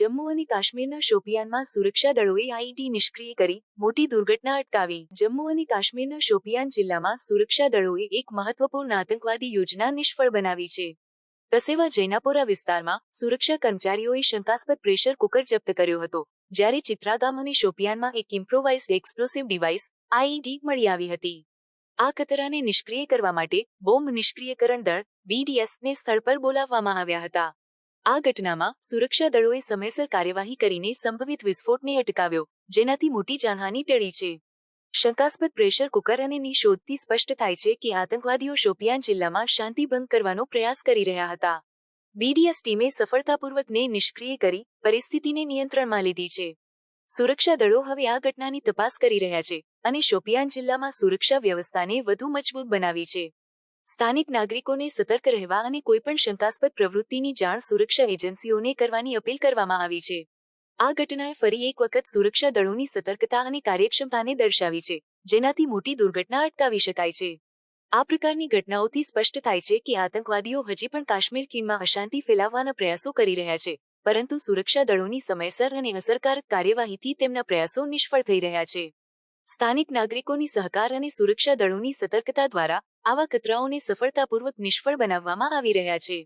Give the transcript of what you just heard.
જમ્મુ અને કાશ્મીરના શોપિયાનમાં સુરક્ષા દળોએ આઈડી નિષ્ક્રિય કરી મોટી દુર્ઘટના અટકાવી. જમ્મુ અને કાશ્મીરના શોપિયાન જિલ્લામાં સુરક્ષા દળોએ એક મહત્વપૂર્ણ આતંકવાદી યોજના નિષ્ફળ બનાવી છે. કસેવા જૈનાપોરા વિસ્તારમાં સુરક્ષા કર્મચારીઓએ શંકાસ્પદ પ્રેશર કુકર જપ્ત કર્યો હતો, જ્યારે ચિત્રાગામ અને શોપિયાનમાં એક ઇમ્પ્રોવાઇઝ એક્સપ્લોસિવ ડિવાઇસ આઈઈડી મળી આવી હતી. આ ખતરાને નિષ્ક્રિય કરવા માટે બોમ્બ નિષ્ક્રિયકરણ દળ બીડીએસને સ્થળ પર બોલાવવામાં આવ્યા હતા. આ ઘટનામાં સુરક્ષા દળોએ સમયસર કાર્યવાહી કરીને સંભવિત વિસ્ફોટને અટકાવ્યો, જેનાથી મોટી જાનહાની ટળી છે. શંકાસ્પદ પ્રેશર કુકર અને ની શોધથી સ્પષ્ટ થાય છે કે આતંકવાદીઓ શોપિયાન જિલ્લામાં શાંતિ ભંગ કરવાનો પ્રયાસ કરી રહ્યા હતા. બીડીએસ ટીમે સફળતાપૂર્વકને નિષ્ક્રિય કરી પરિસ્થિતિને નિયંત્રણમાં લીધી છે. સુરક્ષા દળો હવે આ ઘટનાની તપાસ કરી રહ્યા છે અને શોપિયાન જિલ્લામાં સુરક્ષા વ્યવસ્થાને વધુ મજબૂત બનાવી છે. સ્થાનિક નાગરિકોને સતર્ક રહેવા અને કોઈપણ શંકાસ્પદ પ્રવૃત્તિની જાણ સુરક્ષા એજન્સીઓને કરવાની અપીલ કરવામાં આવી છે. આ ઘટનાએ ફરી એક વખત સુરક્ષા દળોની સતર્કતા અને કાર્યક્ષમતાને દર્શાવી છે, જેનાથી મોટી દુર્ઘટના અટકાવી શકાય છે. આ પ્રકારની ઘટનાઓથી સ્પષ્ટ થાય છે કે આતંકવાદીઓ હજી પણ કાશ્મીર ખીણમાં અશાંતિ ફેલાવવાના પ્રયાસો કરી રહ્યા છે, પરંતુ સુરક્ષા દળોની સમયસર અને અસરકારક કાર્યવાહીથી તેમના પ્રયાસો નિષ્ફળ થઈ રહ્યા છે. સ્થાનિક નાગરિકોની સહકાર અને સુરક્ષા દળોની સતર્કતા દ્વારા આવા ખતરાઓને સફળતાપૂર્વક નિષ્ફળ બનાવવામાં આવી રહ્યા છે.